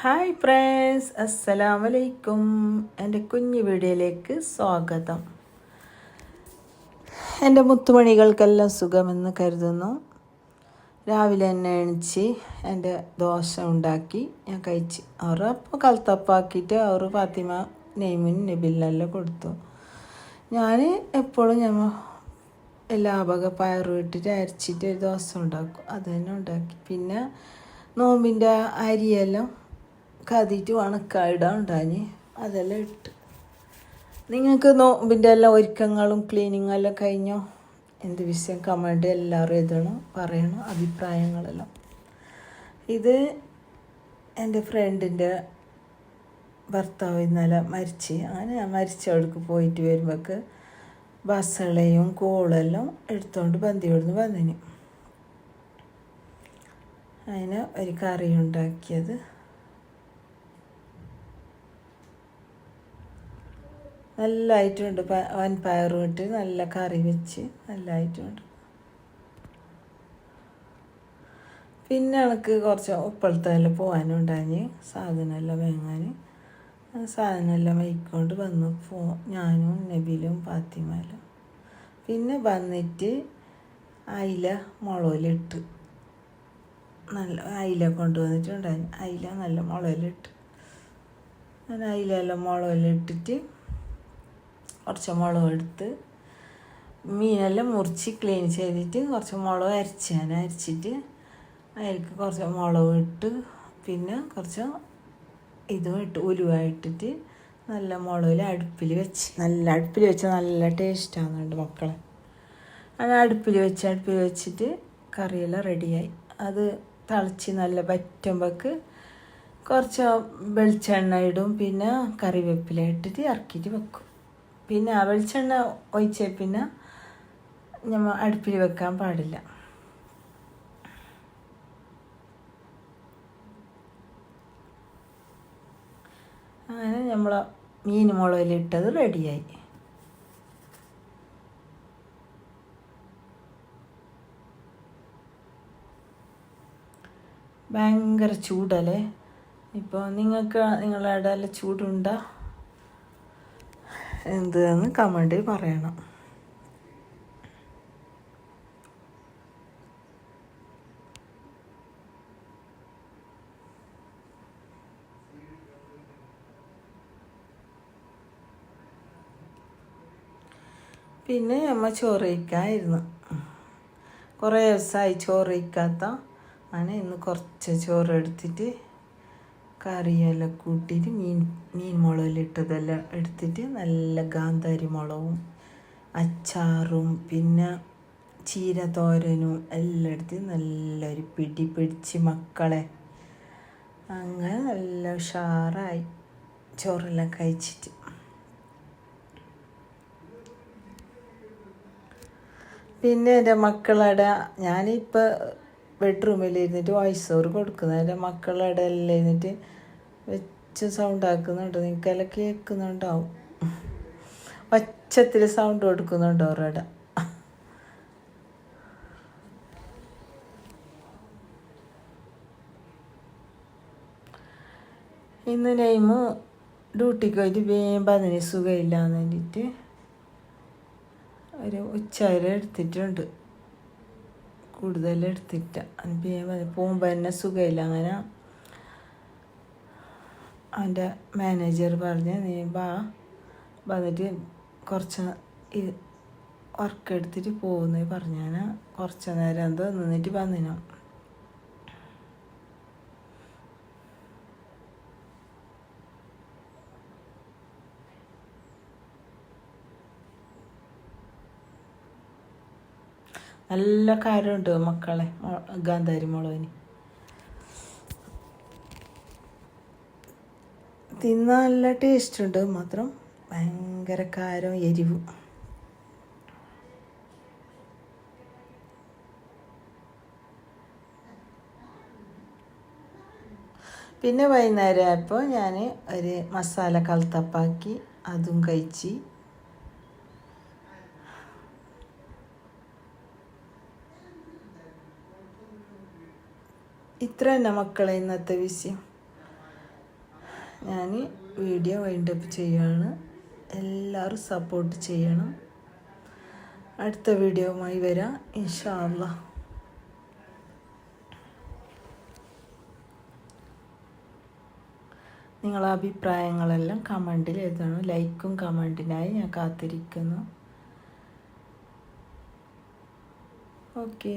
Hi friends അസ്സലാമലൈക്കും എന്റെ കുഞ്ഞു വീഡിയോയിലേക്ക് സ്വാഗതം. എന്റെ മുത്തുമണികൾക്കെല്ലാം സുഖമെന്ന് കരുതുന്നു. രാവിലെ തന്നെ എണിച്ച് എന്റെ ദോശ ഉണ്ടാക്കി ഞാൻ കഴിച്ച്. അവർ അപ്പോൾ കൽത്തപ്പാക്കിയിട്ട് അവർ ഫാത്തിമ നെയ്മിൻ നെബിലെല്ലാം കൊടുത്തു. ഞാൻ എപ്പോഴും ഞമ്മ എല്ലാ വക പയർ ഇട്ടിട്ട് അരച്ചിട്ട് ഒരു ദോശ ഉണ്ടാക്കും. അത് തന്നെ ഉണ്ടാക്കി. പിന്നെ നോമ്പിന്റെ അരിയെല്ലാം കതിയിട്ട് ഉണക്കായിടാൻ ഉണ്ടാഞ്ഞ് അതെല്ലാം ഇട്ട്. നിങ്ങൾക്ക് നോമ്പിന്റെ എല്ലാ ഒരുക്കങ്ങളും ക്ലീനിങ്ങും എല്ലാം കഴിഞ്ഞോ? എന്ത് വിഷയം? കമന്റ് എല്ലാവരും എഴുതണം പറയണം അഭിപ്രായങ്ങളെല്ലാം. ഇത് എന്റെ ഫ്രണ്ടിന്റെ ഭർത്താവ് ഇന്നലെ മരിച്ച് അങ്ങനെ ഞാൻ മരിച്ചവിടേക്ക് പോയിട്ട് വരുമ്പോൾക്ക് ബസ്സുകളെയും കോളെല്ലാം എടുത്തുകൊണ്ട് ബന്ധിയോടുന്ന് വന്നിന്. അതിന് ഒരു കറി ഉണ്ടാക്കിയത് നല്ലതായിട്ടുണ്ട് വൻപയറും ഇട്ട് നല്ല കറി വെച്ച് നല്ലതായിട്ടുണ്ട് പിന്നെ എനിക്ക് കുറച്ച് ഉപ്പളത്തെല്ലാം പോകാനുണ്ടായി സാധനമെല്ലാം വാങ്ങാൻ സാധനമെല്ലാം വൈക്കൊണ്ട് വന്നു. പോ ഞാനും നബിലും പാത്തിമാലും പിന്നെ വന്നിട്ട് അയില മുളകിലിട്ട്. നല്ല അയില കൊണ്ടുവന്നിട്ടുണ്ടായി അയില നല്ല മുളകിലിട്ട്. ഞാൻ അയിലെല്ലാം മുളകിലിട്ടിട്ട് കുറച്ച് മുളക് എടുത്ത് മീനെല്ലാം മുറിച്ച് ക്ലീൻ ചെയ്തിട്ട് കുറച്ച് മുളക് അരച്ചാൻ അരച്ചിട്ട് അതിലേക്ക് കുറച്ച് മുളക് ഇട്ട് പിന്നെ കുറച്ച് ഇതും ഇട്ട് ഉലുവ ഇട്ടിട്ട് നല്ല മുളകിൽ അടുപ്പിൽ വെച്ച്. നല്ല അടുപ്പിൽ വെച്ച് നല്ല ടേസ്റ്റാണ് മക്കളെ. അങ്ങനെ അടുപ്പിൽ വെച്ച് അടുപ്പിൽ വെച്ചിട്ട് കറിയെല്ലാം റെഡിയായി അത് തിളച്ച് നല്ല പറ്റുമ്പോൾക്ക് കുറച്ച് വെളിച്ചെണ്ണ ഇടും പിന്നെ കറിവേപ്പില ഇട്ടിട്ട് ഇറക്കിയിട്ട് വെക്കും. പിന്നെ ആ വെളിച്ചെണ്ണ ഒഴിച്ച പിന്നെ നമ്മൾ അടുപ്പിൽ വെക്കാൻ പാടില്ല. അങ്ങനെ നമ്മൾ മീൻ മുളകിലിട്ടത് റെഡിയായി. ഭയങ്കര ചൂടല്ലേ? ഇപ്പോൾ നിങ്ങൾക്ക് നിങ്ങളുടെ ഇടയിൽ ചൂടുണ്ടോ? എന്തെന്ന് കമന്റിൽ പറയണം. പിന്നെ അമ്മ ചോറ് കഴിക്കായിരുന്നു കുറേ ദിവസമായി ചോറ് കഴിക്കാത്ത. അങ്ങനെ ഇന്ന് കുറച്ച് ചോറ് എടുത്തിട്ട് കറിയെല്ലാം കൂട്ടിയിട്ട് മീൻ മീൻ മുളകിലിട്ടതെല്ലാം എടുത്തിട്ട് നല്ല ഗാന്ധാരി മുളകും അച്ചാറും പിന്നെ ചീര തോരനും എല്ലാം എടുത്ത് നല്ലൊരു പിടി പിടിച്ച് മക്കളെ. അങ്ങനെ നല്ല ഉഷാറായി. ചോറെല്ലാം കഴിച്ചിട്ട്. പിന്നെ എന്റെ മക്കളുടെ ഞാനിപ്പോൾ ബെഡ്റൂമിൽ ഇരുന്നിട്ട് വോയിസ് ഓവർ കൊടുക്കുന്നത്. എന്റെ മക്കളുടെ ഇരുന്നിട്ട് വെച്ച് സൗണ്ട് ആക്കുന്നുണ്ട്. നിങ്ങൾക്കെല്ലാം കേൾക്കുന്നുണ്ടാവും. ഒച്ചത്തിൽ സൗണ്ട് കൊടുക്കുന്നുണ്ട് അവരുടെ ഇന്ന് നെയ്മ് ഡ്യൂട്ടിക്ക് പോയിട്ട് വേമ്പ അതിന് സുഖമില്ലാന്ന് വേണ്ടിയിട്ട് ഒരു ഉച്ച വരെ എടുത്തിട്ടുണ്ട്. കൂടുതൽ എടുത്തിട്ട പോകുമ്പോൾ തന്നെ സുഖമില്ല അങ്ങനെ അവന്റെ മാനേജർ പറഞ്ഞ് നീ ബാ വന്നിട്ട് കുറച്ച് വർക്ക് എടുത്തിട്ട് പോകുന്നു പറഞ്ഞു. ഞാൻ കുറച്ച് നേരം എന്തോ നിന്നിട്ട് വന്നിനു. നല്ല കാര്യമുണ്ട് മക്കളെ. ഗാന്ധാരി മുളകിന് തിന്നാൻ നല്ല ടേസ്റ്റ് ഉണ്ട്. മാത്രം ഭയങ്കര കാരം എരിവും. പിന്നെ വൈകുന്നേരം ആയപ്പോൾ ഞാൻ ഒരു മസാല കൽത്തപ്പാക്കി അതും കഴിച്ച് ഇത്ര തന്നെ മക്കളെ ഇന്നത്തെ വിഷയം. ഞാൻ വീഡിയോ വൈൻഡപ്പ് ചെയ്യുകയാണ്. എല്ലാവരും സപ്പോർട്ട് ചെയ്യണം. അടുത്ത വീഡിയോവുമായി വരാം. ഇൻഷാല്ല നിങ്ങളെ അഭിപ്രായങ്ങളെല്ലാം കമന്റിൽ എഴുതണം. ലൈക്കും കമന്റിനായി ഞാൻ കാത്തിരിക്കുന്നു. ഓക്കെ